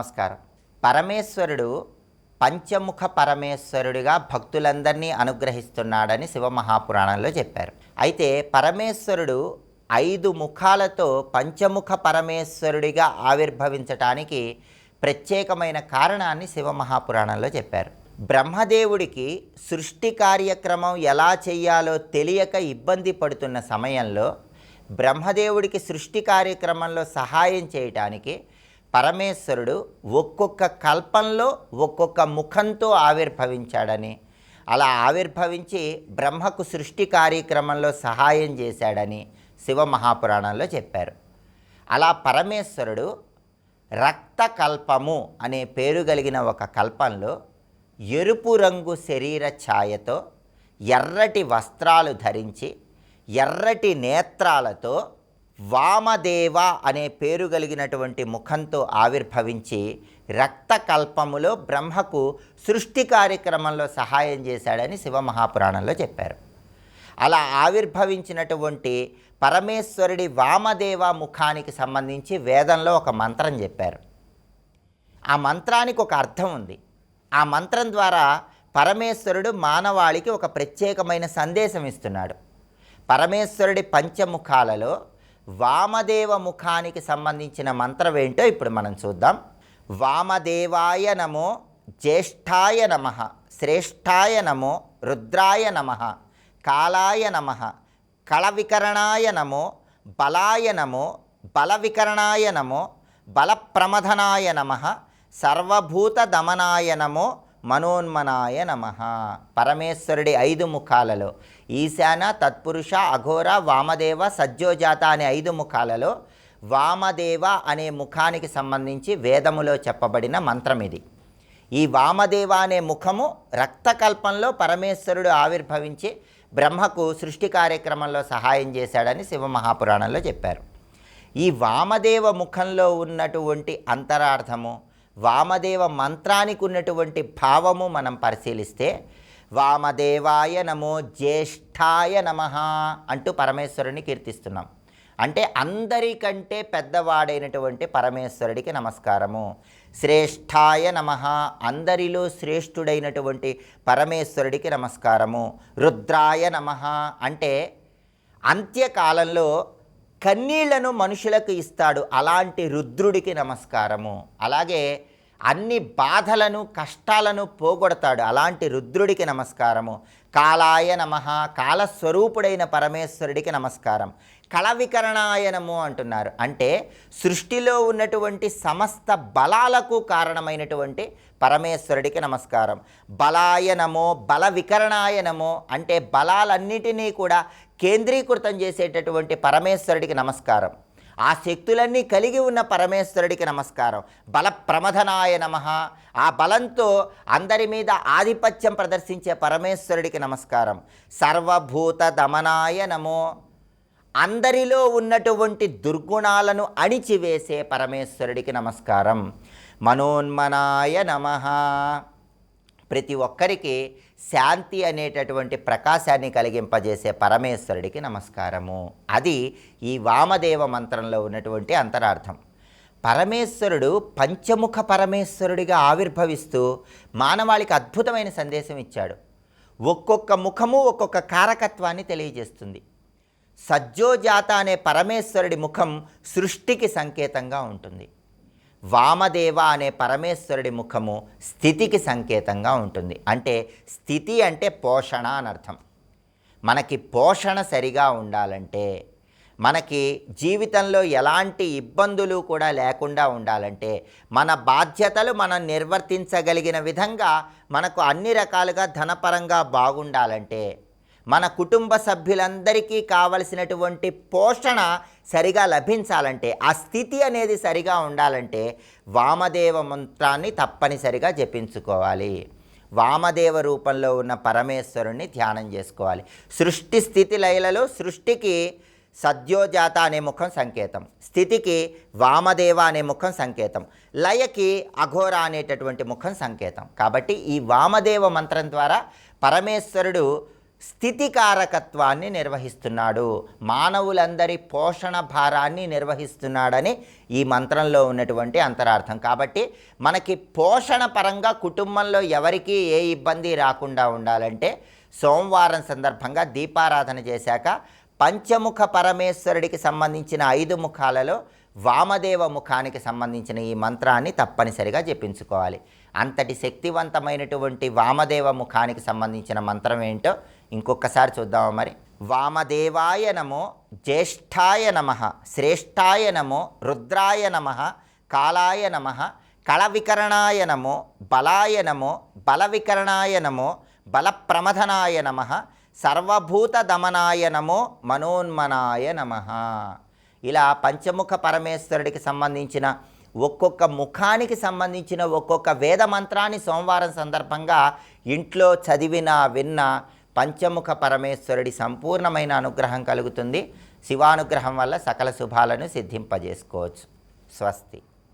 నమస్కారం. పరమేశ్వరుడు పంచముఖ పరమేశ్వరుడిగా భక్తులందరినీ అనుగ్రహిస్తున్నాడని శివమహాపురాణంలో చెప్పారు. అయితే పరమేశ్వరుడు ఐదు ముఖాలతో పంచముఖ పరమేశ్వరుడిగా ఆవిర్భవించటానికి ప్రత్యేకమైన కారణాన్ని శివమహాపురాణంలో చెప్పారు. బ్రహ్మదేవుడికి సృష్టి కార్యక్రమం ఎలా చేయాలో తెలియక ఇబ్బంది పడుతున్న సమయంలో బ్రహ్మదేవుడికి సృష్టి కార్యక్రమంలో సహాయం చేయటానికి పరమేశ్వరుడు ఒక్కొక్క కల్పంలో ఒక్కొక్క ముఖంతో ఆవిర్భవించాడని అలా ఆవిర్భవించి బ్రహ్మకు సృష్టి కార్యక్రమంలో సహాయం చేశాడని శివ మహాపురాణంలో చెప్పారు. అలా పరమేశ్వరుడు రక్తకల్పము అనే పేరు కలిగిన ఒక కల్పంలో ఎరుపు రంగు శరీర ఛాయతో ఎర్రటి వస్త్రాలు ధరించి ఎర్రటి నేత్రాలతో వామదేవ అనే పేరు కలిగినటువంటి ముఖంతో ఆవిర్భవించి రక్తకల్పములో బ్రహ్మకు సృష్టి కార్యక్రమంలో సహాయం చేశాడని శివమహాపురాణంలో చెప్పారు. అలా ఆవిర్భవించినటువంటి పరమేశ్వరుడి వామదేవ ముఖానికి సంబంధించి వేదంలో ఒక మంత్రం చెప్పారు. ఆ మంత్రానికి ఒక అర్థం ఉంది. ఆ మంత్రం ద్వారా పరమేశ్వరుడు మానవాళికి ఒక ప్రత్యేకమైన సందేశం ఇస్తున్నాడు. పరమేశ్వరుడి పంచముఖాలలో వామదేవ ముఖానికి సంబంధించిన మంత్రం ఏంటో ఇప్పుడు మనం చూద్దాం. వామదేవాయ నమో జ్యేష్ఠాయ నమ శ్రేష్ఠాయ నమో రుద్రాయ నమ కాలాయ నమ కళవికరణాయ నమో బలాయ నమో బలవికరణాయ నమో బలప్రమథనాయ నమ సర్వభూత దమనాయ నమో మనోన్మనాయ నమ. పరమేశ్వరుడి ఐదు ముఖాలలో ఈశాన తత్పురుష అఘోర వామదేవ సజ్జోజాత అనే ఐదు ముఖాలలో వామదేవ అనే ముఖానికి సంబంధించి వేదములో చెప్పబడిన మంత్రం ఇది. ఈ వామదేవ అనే ముఖము రక్తకల్పంలో పరమేశ్వరుడు ఆవిర్భవించి బ్రహ్మకు సృష్టి కార్యక్రమంలో సహాయం చేశాడని శివమహాపురాణంలో చెప్పారు. ఈ వామదేవ ముఖంలో ఉన్నటువంటి అంతరార్థము వామదేవ మంత్రానికి ఉన్నటువంటి భావము మనం పరిశీలిస్తే వామదేవాయ నమో జ్యేష్ఠాయ నమ అంటూ పరమేశ్వరుని కీర్తిస్తున్నాం. అంటే అందరికంటే పెద్దవాడైనటువంటి పరమేశ్వరుడికి నమస్కారము. శ్రేష్ఠాయ నమ అందరిలో శ్రేష్ఠుడైనటువంటి పరమేశ్వరుడికి నమస్కారము. రుద్రాయ నమ అంటే అంత్యకాలంలో కన్నీళ్ళను మనుషులకు ఇస్తాడు. అలాంటి రుద్రుడికి నమస్కారము. అలాగే అన్ని బాధలను కష్టాలను పోగొడతాడు. అలాంటి రుద్రుడికి నమస్కారము. కాలాయ నమ కాలస్వరూపుడైన పరమేశ్వరుడికి నమస్కారం. కళవికరణాయనము అంటున్నారు. అంటే సృష్టిలో ఉన్నటువంటి సమస్త బలాలకు కారణమైనటువంటి పరమేశ్వరుడికి నమస్కారం. బలాయనమో బల వికరణాయనమో అంటే బలాలన్నిటినీ కూడా కేంద్రీకృతం చేసేటటువంటి పరమేశ్వరుడికి నమస్కారం. ఆ శక్తులన్నీ కలిగి ఉన్న పరమేశ్వరుడికి నమస్కారం. బల ప్రమథనాయ నమ. ఆ బలంతో అందరి మీద ఆధిపత్యం ప్రదర్శించే పరమేశ్వరుడికి నమస్కారం. సర్వభూత దమనాయ నమో. అందరిలో ఉన్నటువంటి దుర్గుణాలను అణిచివేసే పరమేశ్వరుడికి నమస్కారం. మనోన్మనాయ నమ. ప్రతి ఒక్కరికి శాంతి అనేటటువంటి ప్రకాశాన్ని కలిగింపజేసే పరమేశ్వరుడికి నమస్కారము. అది ఈ వామదేవ మంత్రంలో ఉన్నటువంటి అంతరార్థం. పరమేశ్వరుడు పంచముఖ పరమేశ్వరుడిగా ఆవిర్భవిస్తూ మానవాళికి అద్భుతమైన సందేశం ఇచ్చాడు. ఒక్కొక్క ముఖము ఒక్కొక్క కారకత్వాన్ని తెలియజేస్తుంది. సజ్జోజాత అనే పరమేశ్వరుడి ముఖం సృష్టికి సంకేతంగా ఉంటుంది. వామదేవ అనే పరమేశ్వరుడి ముఖము స్థితికి సంకేతంగా ఉంటుంది. అంటే స్థితి అంటే పోషణ అని అర్థం. మనకి పోషణ సరిగా ఉండాలంటే మనకి జీవితంలో ఎలాంటి ఇబ్బందులు కూడా లేకుండా ఉండాలంటే మన బాధ్యతలు మనం నిర్వర్తించగలిగిన విధంగా మనకు అన్ని రకాలుగా ధనపరంగా బాగుండాలంటే మన కుటుంబ సభ్యులందరికీ కావలసినటువంటి పోషణ సరిగా లభించాలంటే ఆ స్థితి అనేది సరిగా ఉండాలంటే వామదేవ మంత్రాన్ని తప్పనిసరిగా జపించుకోవాలి. వామదేవ రూపంలో ఉన్న పరమేశ్వరుణ్ణి ధ్యానం చేసుకోవాలి. సృష్టి స్థితి లయలలో సృష్టికి సద్యోజాత అనే ముఖం సంకేతం. స్థితికి వామదేవ అనే ముఖం సంకేతం. లయకి అఘోర అనేటటువంటి ముఖం సంకేతం. కాబట్టి ఈ వామదేవ మంత్రం ద్వారా పరమేశ్వరుడు స్థితికారకత్వాన్ని నిర్వహిస్తున్నాడు. మానవులందరి పోషణ భారాన్ని నిర్వహిస్తున్నాడని ఈ మంత్రంలో ఉన్నటువంటి అంతరార్థం. కాబట్టి మనకి పోషణ పరంగా కుటుంబంలో ఎవరికీ ఏ ఇబ్బంది రాకుండా ఉండాలంటే సోమవారం సందర్భంగా దీపారాధన చేశాక పంచముఖ పరమేశ్వరుడికి సంబంధించిన ఐదు ముఖాలలో వామదేవ ముఖానికి సంబంధించిన ఈ మంత్రాన్ని తప్పనిసరిగా జపించుకోవాలి. అంతటి శక్తివంతమైనటువంటి వామదేవ ముఖానికి సంబంధించిన మంత్రం ఏంటో ఇంకొకసారి చూద్దామా మరి. వామదేవాయ నమో జ్యేష్ఠాయ నమ శ్రేష్ఠాయ నమో రుద్రాయ నమ కాలాయ నమ కళవికరణాయ నమో బలాయ నమో బలవికరణాయ నమో బలప్రమథనాయ నమ సర్వభూత దమనాయ నమో మనోన్మనాయ నమ. ఇలా పంచముఖ పరమేశ్వరుడికి సంబంధించిన ఒక్కొక్క ముఖానికి సంబంధించిన ఒక్కొక్క వేద మంత్రాన్ని సోమవారం సందర్భంగా ఇంట్లో చదివిన విన్నా పంచముఖ పరమేశ్వరుడి సంపూర్ణమైన అనుగ్రహం కలుగుతుంది. శివానుగ్రహం వల్ల సకల శుభాలను సిద్ధింపజేసుకోవచ్చు. స్వస్తి.